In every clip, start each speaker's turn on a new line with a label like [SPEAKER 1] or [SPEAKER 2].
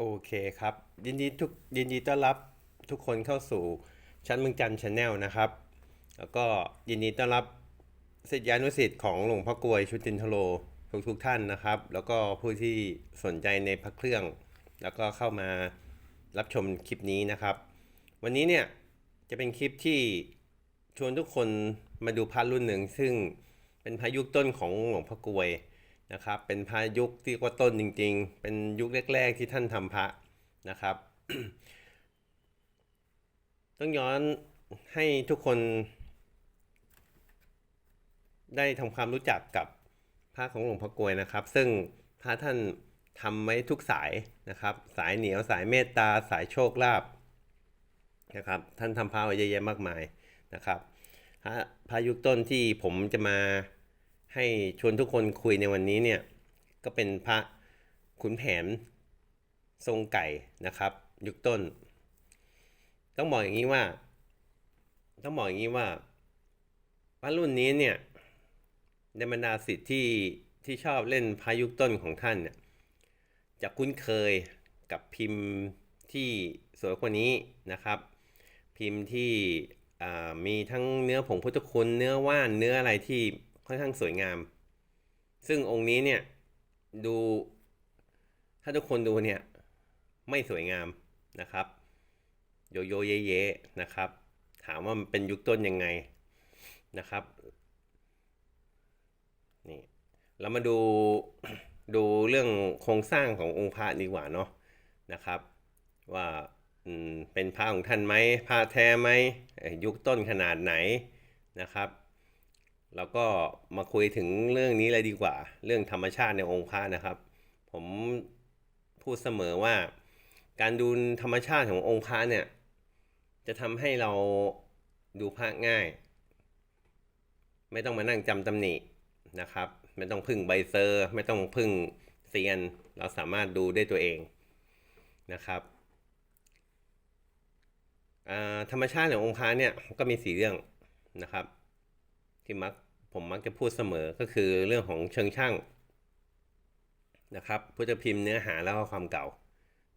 [SPEAKER 1] โอเคครับ ยินดีทุกยินดีต้อนรับทุกคนเข้าสู่ชั้นเมืองจันชาแนลนะครับ แล้วก็ยินดีต้อนรับศิษยานุศิษย์ของหลวงพ่อกลวยชุตินทโลทุกทุกท่านนะครับ แล้วก็ผู้ที่สนใจในพระเครื่อง แล้วก็เข้ามารับชมคลิปนี้นะครับ วันนี้เนี่ยจะเป็นคลิปที่ชวนทุกคนมาดูพระรุ่นหนึ่ง ซึ่งเป็นพระยุคต้นของหลวงพ่อกลวย นะครับ เป็นพระยุคที่ว่าต้นจริง ๆ เป็นยุคแรก ๆ ที่ท่านทำพระนะครับ ต้องย้อนให้ทุกคน ได้ทำความรู้จักกับพระของหลวงพ่อกลวยนะครับ ซึ่งพระท่านทำไว้ทุกสายนะครับ สายเหนียวสายเมตตาสายโชคลาภนะครับท่านทำพระไว้เยอะแยะมากมายนะครับพระพระยุคต้นที่ผมจะมา ให้ชวนทุกคนคุยในวันนี้เนี่ยก็เป็นพระขุนแผนทรงไก่นะครับ ยุคต้น ต้องบอกอย่างนี้ว่า ต้องบอกอย่างนี้ว่าพระรุ่นนี้เนี่ยในบรรดาสิทธิ์ที่ที่ชอบเล่นพระยุคต้นของท่านเนี่ยจะคุ้นเคยกับพิมพ์ที่สวยกว่านี้นะครับ พิมพ์ที่มีทั้งเนื้อผงพุทธคุณเนื้อว่านเนื้ออะไรที่ ค่อนข้างสวยงาม ซึ่งองค์นี้เนี่ยดูถ้าทุกคนดูเนี่ยไม่สวยงามนะครับ โยโย่เยเยนะครับ ถามว่ามันเป็นยุคต้นยังไงนะครับนี่เรามาดูดูเรื่องโครงสร้างขององค์พระดีกว่าเนาะนะครับ ว่าเป็นพระของท่านไหมพระแท้ไหมยุคต้นขนาดไหนนะครับ แล้วก็มาคุยถึงเรื่องนี้เลยดีกว่า เรื่องธรรมชาติในองค์พระนะครับ ผมพูดเสมอว่า การดูธรรมชาติขององค์พระเนี่ย จะทำให้เราดูพระง่าย ไม่ต้องมานั่งจำตำหนินะครับ ไม่ต้องพึ่งใบเซอร์ ไม่ต้องพึ่งเซียน เราสามารถดูได้ตัวเองนะครับธรรมชาติขององค์พระเนี่ยก็มีสีเรื่องนะครับ ที่มักผมมักจะพูดเสมอก็คือเรื่องของเชิงช่างนะครับพุทธพิมพ์เนื้อหาแล้วก็ความเก่า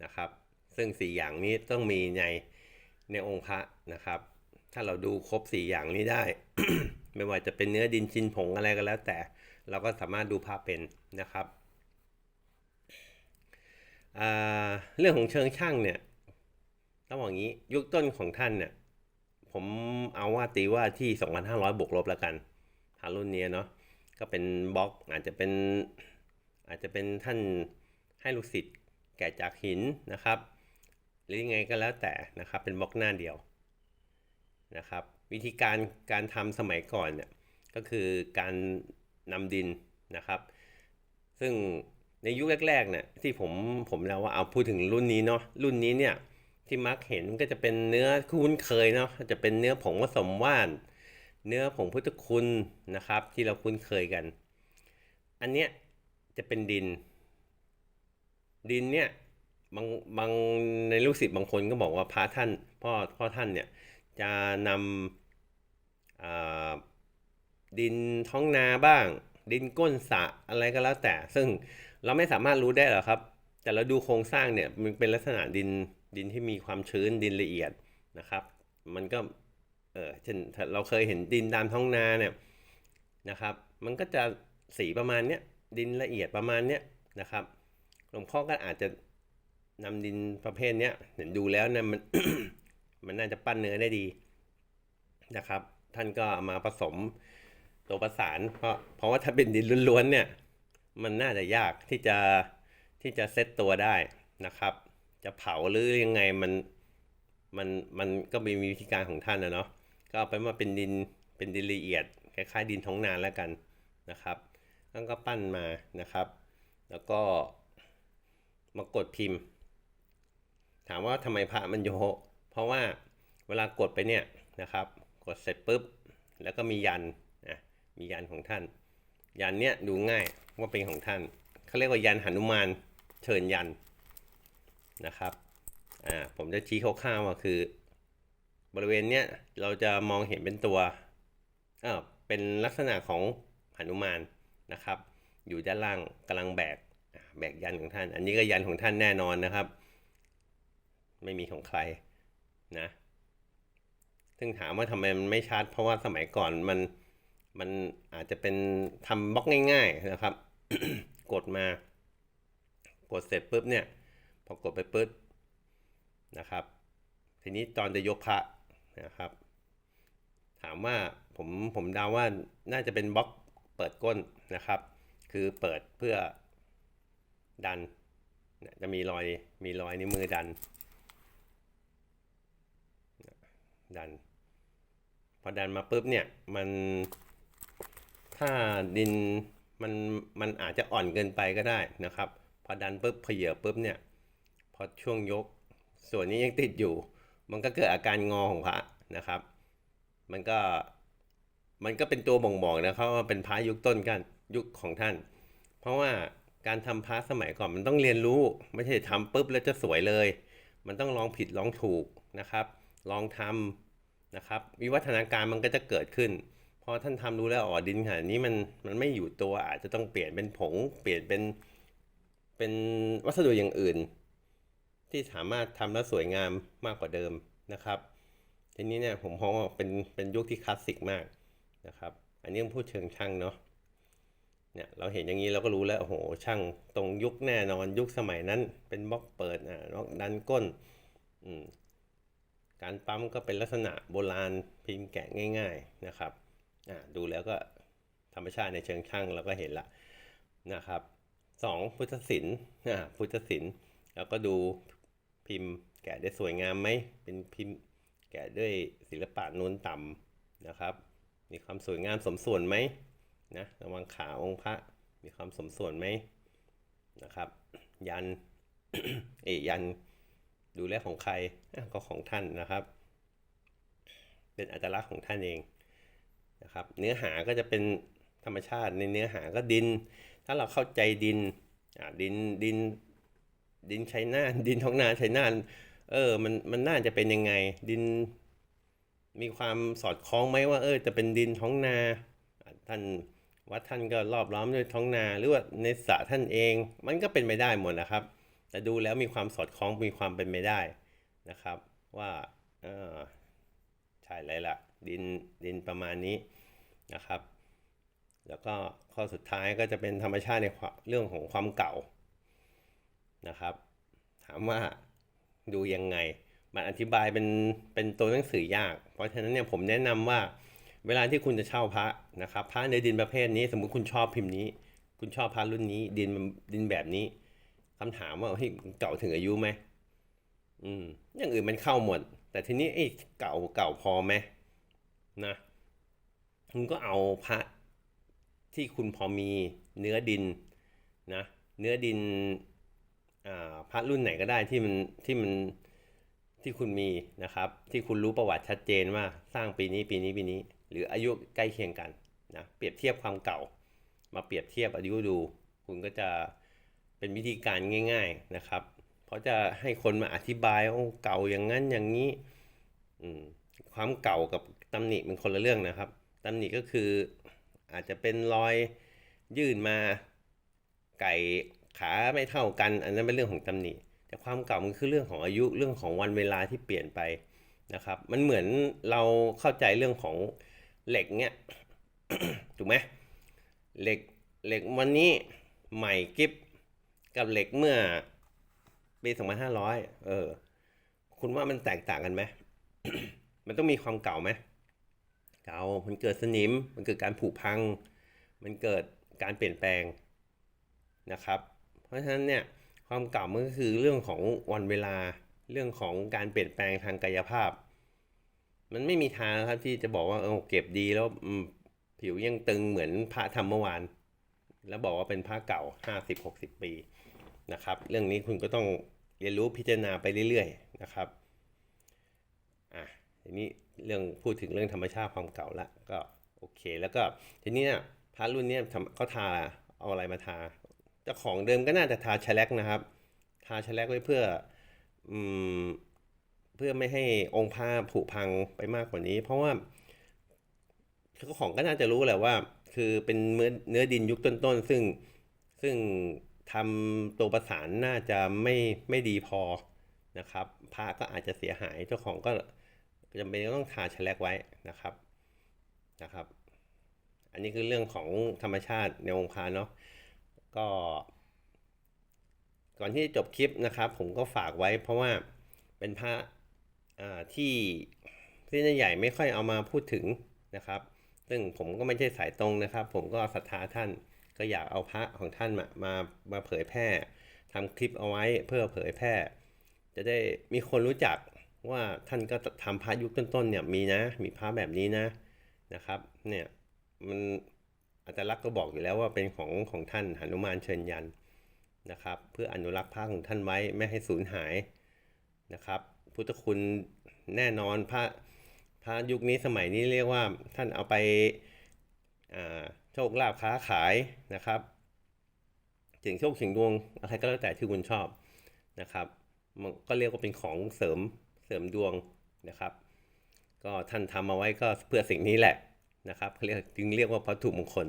[SPEAKER 1] นะครับ ซึ่งสี่อย่างนี้ต้องมีในในองค์พระนะครับ ถ้าเราดูครบสี่อย่างนี้ได้ ไม่ว่าจะเป็นเนื้อดินชินผงอะไรก็แล้ว แต่เราก็สามารถดูพระเป็นนะครับเรื่องของเชิงช่างเนี่ยต้องบอกงี้ยุคต้นของท่านเนี่ย ผมเอาว่าตีว่าที่ 2,500 บวกลบแล้วกันหารุ่นนี้เนาะก็เป็นบล็อกอาจจะเป็นอาจจะเป็นท่านให้ลูกศิษย์แกะจากหินนะครับ หรือยังไงก็แล้วแต่นะครับเป็นบล็อกหน้าเดียวนะครับ วิธีการการทำสมัยก่อนเนี่ยก็คือการนำดินนะครับ ซึ่งในยุคแรกๆเนี่ยที่ผมผมแล้วว่าเอาพูดถึงรุ่นนี้เนาะรุ่นนี้เนี่ย ที่มักเห็นก็จะเป็นเนื้อคุ้นเคยเนาะจะเป็นเนื้อผงผสมว่าน เนื้อผงพุทธคุณนะครับ ที่เราคุ้นเคยกัน อันเนี้ยจะเป็นดิน ดินเนี่ยบางบางในลูกศิษย์บางคนก็บอกว่าพระท่านพ่อพ่อท่านเนี่ยจะนำดินท้องนาบ้าง ดินก้นสะอะไรก็แล้วแต่ ซึ่งเราไม่สามารถรู้ได้หรอกครับ แต่เราดูโครงสร้างเนี่ยมันเป็นลักษณะดิน ดินที่มีความชื้นดินละเอียดนะครับ มันก็เออเช่นเราเคยเห็นดินตามท้องนาเนี่ยนะครับ มันก็จะสีประมาณเนี้ยดินละเอียดประมาณเนี้ยนะครับหลวงพ่อก็อาจจะนำดินประเภทเนี้ยเห็นดูแล้วเนี่ยมันมันน่าจะปั้นเนื้อได้ดีนะครับ ท่านก็มาผสมตัวประสาน เพราะเพราะว่าถ้าเป็นดินล้วนๆเนี่ยมันน่าจะยากที่จะที่จะเซตตัวได้นะครับ จะเผาหรือยังไงมันมันมันก็มีวิธีการของท่านนะเนาะก็เอาไปมาเป็นดินเป็นดินละเอียดคล้ายๆดินท้องนาแล้วกันนะครับท่านก็ปั้นมานะครับ แล้วก็มากดพิมพ์ ถามว่าทำไมพระมันโยเพราะว่าเวลากดไปเนี่ยนะครับ กดเสร็จปุ๊บ แล้วก็มียันนะมียันของท่าน ยันเนี่ยดูง่ายว่าเป็นของท่านเขาเรียกว่ายันหนุมานเชิญยัน นะครับอ่าผมจะชี้คร่าวๆว่าคือ บริเวณเนี้ยเราจะมองเห็นเป็นตัวเออเป็นลักษณะของหนุมานนะครับ อยู่ด้านล่างกำลังแบกแบกยันของท่าน อันนี้ก็ยันของท่านแน่นอนนะครับ ไม่มีของใครนะซึ่งถามว่าทำไมมันไม่ชัด เพราะว่าสมัยก่อนมันมันอาจจะเป็นทำบล็อกง่าย ๆนะครับ กดมากดเสร็จปุ๊บเนี่ย พอกดไปปุ๊บนะครับ ทีนี้ตอนจะยกพระนะครับ ถามว่าผมผมเดาว่าน่าจะเป็นบล็อกเปิดก้นนะครับ คือเปิดเพื่อดันจะมีรอยมีรอยนิ้วมือดัน ดัน พอดันมาปุ๊บเนี่ยมันถ้าดินมันมันอาจจะอ่อนเกินไปก็ได้นะครับ พอดันปุ๊บเขยือปุ๊บเนี่ย พอช่วงยกส่วนนี้ยังติดอยู่ มันก็เกิดอาการงอของพระนะครับ มันก็มันก็เป็นตัวบ่งบอกนะครับว่าเป็นพระยุคต้นกันยุคของท่าน เพราะว่าการทำพระสมัยก่อนมันต้องเรียนรู้ไม่ใช่ทำปุ๊บแล้วจะสวยเลย มันต้องลองผิดลองถูกนะครับ ลองทำนะครับวิวัฒนาการมันก็จะเกิดขึ้นพอท่านทำรู้แล้วอ๋อดินขนาดนี้มันมันไม่อยู่ตัวอาจจะต้องเปลี่ยนเป็นผง เปลี่ยนเป็นเป็นวัสดุอย่างอื่น ที่สามารถทำแล้วสวยงามมากกว่าเดิมนะครับ ทีนี้เนี่ยผมมองว่าเป็นเป็นยุคที่คลาสสิกมากนะครับ อันนี้พูดเชิงช่างเนาะเนี่ยเราเห็นอย่างนี้เราก็รู้แล้วโอ้โหช่างตรงยุคแน่นอนยุคสมัยนั้น เป็นบล็อกเปิดอ่าบล็อกดันก้นอืมการปั๊มก็เป็นลักษณะโบราณพิมพ์แกะง่าย ๆนะครับอ่าดูแล้วก็ธรรมชาติในเชิงช่างเราก็เห็นละนะครับสองพุทธศิลป์อ่าพุทธศิลป์แล้วก็ดู พิมพ์แกะได้สวยงามไหมเป็นพิมพ์แกะด้วยศิลปะนูนต่ำนะครับ มีความสวยงามสมส่วนไหมนะระวังขาองค์พระมีความสมส่วนไหมนะครับ ยันเอยยันดูแลของใครก็ของท่านนะครับ เป็นอัตลักษณ์ของท่านเองนะครับ เนื้อหาก็จะเป็นธรรมชาติในเนื้อหาก็ดิน ถ้าเราเข้าใจดินดินดิน ดินใช้น่าดินท้องนาใช้น่าเออมันมันน่าจะเป็นยังไง ดินมีความสอดคล้องไหมว่า เออ จะเป็นดินท้องนาท่านวัดท่านก็รอบล้อมด้วยท้องนาหรือว่าในสระท่านเอง มันก็เป็นไปได้หมดนะครับ แต่ดูแล้วมีความสอดคล้องมีความเป็นไปได้นะครับ ว่าเออใช่เลยล่ะดินดินประมาณนี้นะครับ แล้วก็ข้อสุดท้ายก็จะเป็นธรรมชาติในเรื่องของความเก่า นะครับ ถามว่าดูยังไง มันอธิบายเป็นเป็นตัวหนังสือยาก เพราะฉะนั้นเนี่ยผมแนะนำว่า เวลาที่คุณจะเช่าพระนะครับพระในดินประเภทนี้ สมมุติคุณชอบพิมพ์นี้ คุณชอบพระรุ่นนี้ ดินดินแบบนี้คำถามว่าเฮ้ยเก่าถึงอายุไหมอืมอย่างอื่นมันเข้าหมด แต่ทีนี้ไอ้เก่าเก่าพอไหมนะคุณก็เอาพระที่คุณพอมีเนื้อดินนะเนื้อดิน พระรุ่นไหนก็ได้ที่มันที่มันที่คุณมีนะครับ ที่คุณรู้ประวัติชัดเจนว่าสร้างปีนี้ปีนี้ปีนี้ หรืออายุใกล้เคียงกันนะเปรียบเทียบความเก่า มาเปรียบเทียบอายุดู คุณก็จะเป็นวิธีการง่าย ๆนะครับ เพราะจะให้คนมาอธิบายว่าเก่าอย่างนั้นอย่างนี้ความเก่ากับตำหนิเป็นคนละเรื่องนะครับตำหนิก็คืออาจจะเป็นรอยยื่นมาไก่ ขาไม่เท่ากัน อันนั้นเป็นเรื่องของตำหนิ แต่ความเก่ามันคือเรื่องของอายุเรื่องของวันเวลาที่เปลี่ยนไปนะครับ มันเหมือนเราเข้าใจเรื่องของเหล็กเนี่ยถูกไหมเหล็กเหล็กวันนี้ใหม่กิฟกับเหล็กเมื่อปี2500เออ คุณว่ามันแตกต่างกันไหมมันต้องมีความเก่าไหมเก่ามันเกิดสนิม มันเกิดการผุพัง มันเกิดการเปลี่ยนแปลงนะครับ เพราะฉะนั้นเนี่ยความเก่ามันก็คือเรื่องของวันเวลาเรื่องของการเปลี่ยนแปลงทางกายภาพ มันไม่มีทางครับที่จะบอกว่าเออเก็บดีแล้วผิวยังตึงเหมือนพระทำเมื่อวาน แล้วบอกว่าเป็นพระเก่าห้าสิบหกสิบปีนะครับ เรื่องนี้คุณก็ต้องเรียนรู้พิจารณาไปเรื่อยๆนะครับอะทีนี้เรื่องพูดถึงเรื่องธรรมชาติความเก่าละก็โอเค แล้วก็ทีนี้เนี่ยพระรุ่นเนี้ยเขาทาเอาอะไรมาทา จ้าของเดิมก็น่าจะทาแลกนะครับ ทาแลกไว้เพื่ออืมเพื่อไม่ให้องค์ผ้าผุพังไปมากกว่านี้ เพราะว่าเจ้าของก็น่าจะรู้แหละว่า คือเป็นเนื้อเนื้อดินยุคต้นๆซึ่งซึ่งทำตัวประสานน่าจะไม่ไม่ดีพอนะครับ พระก็อาจจะเสียหายเจ้าของก็จำเป็นต้องทาแฉลกไว้นะครับนะครับ อันนี้คือเรื่องของธรรมชาติในองค์พระเนาะ ก็ ก่อนที่จะจบคลิปนะครับ ผมก็ฝากไว้เพราะว่าเป็นพระที่ที่ใหญ่ไม่ค่อยเอามาพูดถึงนะครับ ซึ่งผมก็ไม่ใช่สายตรงนะครับ ผมก็ศรัทธาท่านก็อยากเอาพระของท่านมามามาเผยแพร่ทำคลิปเอาไว้เพื่อเผยแพร่ จะได้มีคนรู้จักว่าท่านก็ทำพระยุคต้นๆเนี่ยมีนะ มีพระแบบนี้นะนะครับ เนี่ยมัน อัตลักษณ์ก็บอกอยู่แล้วว่าเป็นของของท่านหนุมานเชิญยันนะครับ เพื่ออนุรักษ์พระของท่านไว้ไม่ให้สูญหายนะครับ พุทธคุณแน่นอนพระพระยุคนี้สมัยนี้เรียกว่าท่านเอาไปโชคลาภค้าขายนะครับเสียงโชคเสียงดวงอะไรก็แล้วแต่ที่คุณชอบนะครับมันก็เรียกว่าเป็นของเสริมเสริมดวงนะครับ ก็ท่านทำมาไว้ก็เพื่อสิ่งนี้แหละ นะครับเรียกจึงเรียกว่าวัตถุมงคล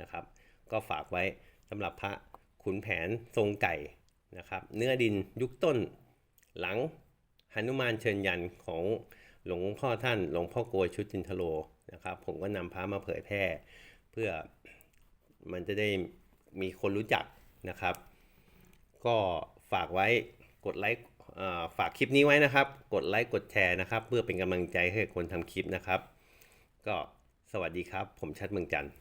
[SPEAKER 1] นะครับ ก็ฝากไว้สำหรับพระขุนแผนทรงไก่นะครับเนื้อดินยุคต้นหลังหนุมานเชิญยันของหลวงพ่อท่านหลวงพ่อโกยชุตินทโลนะครับ ผมก็นำพระมาเผยแพร่ เพื่อมันจะได้มีคนรู้จักนะครับ ก็ฝากไว้กดไลค์ฝากคลิปนี้ไว้นะครับ กดไลค์กดแชร์นะครับ เพื่อเป็นกำลังใจให้คนทำคลิปนะครับ ก็ สวัสดีครับ ผมชัดเมืองจันทร์